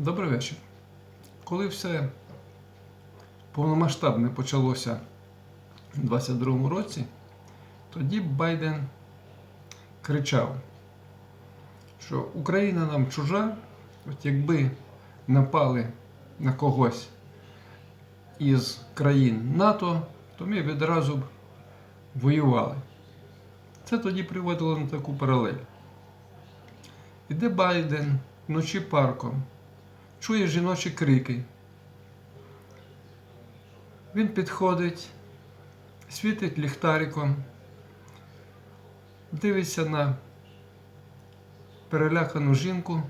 Добрий вечір. Коли все повномасштабне почалося у 22-му році, тоді Байден кричав, що Україна нам чужа, от якби напали на когось із країн НАТО, то ми відразу б воювали. Це тоді приводило на таку паралель. Іде Байден вночі парком, чує жіночі крики. Він підходить, світить ліхтариком, дивиться на перелякану жінку,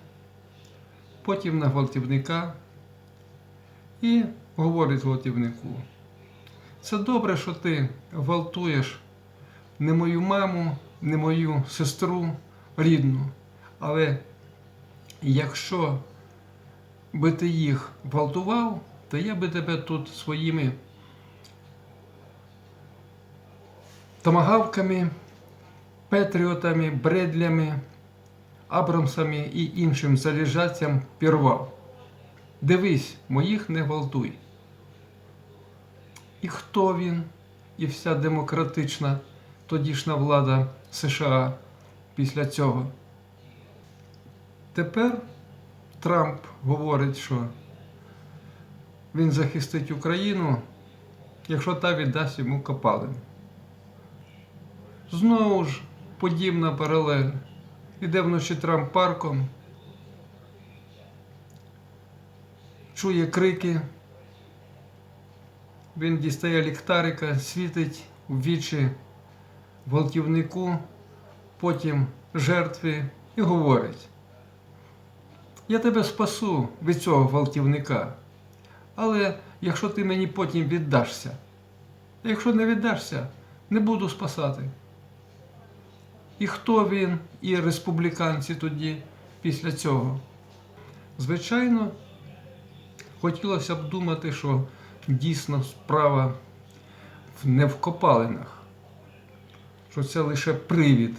потім на гвалтівника і говорить гвалтівнику. Це добре, що ти гвалтуєш не мою маму, не мою сестру рідну. Але якщо би ти їх гвалтував, то я би тебе тут своїми томагавками, петріотами, бредлями, абрамсами і іншим заліжацям пірвав. Дивись, моїх не гвалтуй. І хто він, і вся демократична тодішня влада США після цього? Тепер Трамп говорить, що він захистить Україну, якщо та віддасть йому копалин. Знову ж подібна паралель. Іде вночі Трамп парком, чує крики. Він дістає ліхтарика, світить у вічі гвалтівнику, потім жертві і говорить. Я тебе спасу від цього гвалтівника. Але якщо ти мені потім віддашся, якщо не віддашся, не буду спасати. І хто він, і республіканці тоді після цього? Звичайно, хотілося б думати, що дійсно справа не в копалинах, що це лише привід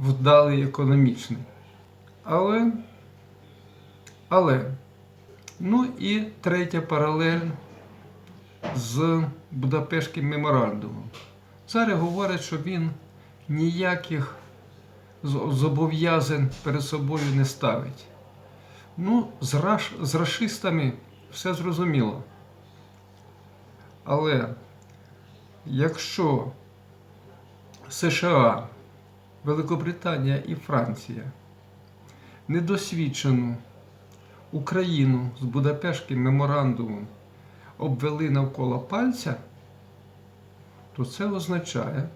вдалий економічний. Але але, ну і третя паралель з Будапештським меморандумом. Зараз говорять, що він ніяких зобов'язань перед собою не ставить. Ну, з, раш, з рашистами все зрозуміло. Але якщо США, Великобританія і Франція недосвідчену Україну з Будапештським меморандумом обвели навколо пальця, то це означає,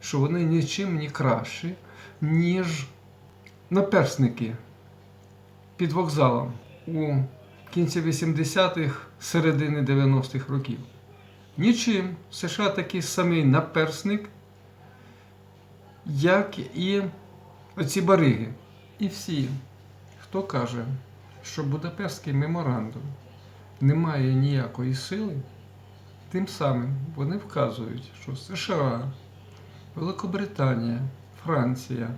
що вони нічим не кращі, ніж наперсники під вокзалом у кінці 80-х, середини 90-х років. Нічим США такий самий наперсник, як і оці бариги. І всі, хто каже, що Будапештський меморандум не має ніякої сили, тим самим вони вказують, що США, Великобританія, Франція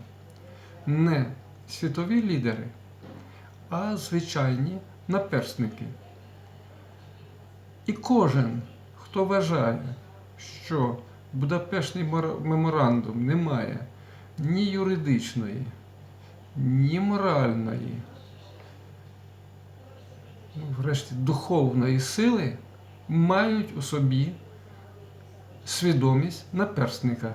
не світові лідери, а звичайні наперсники. І кожен, хто вважає, що Будапештний меморандум не має ні юридичної, ні моральної, врешті духовної сили, мають у собі свідомість наперсника.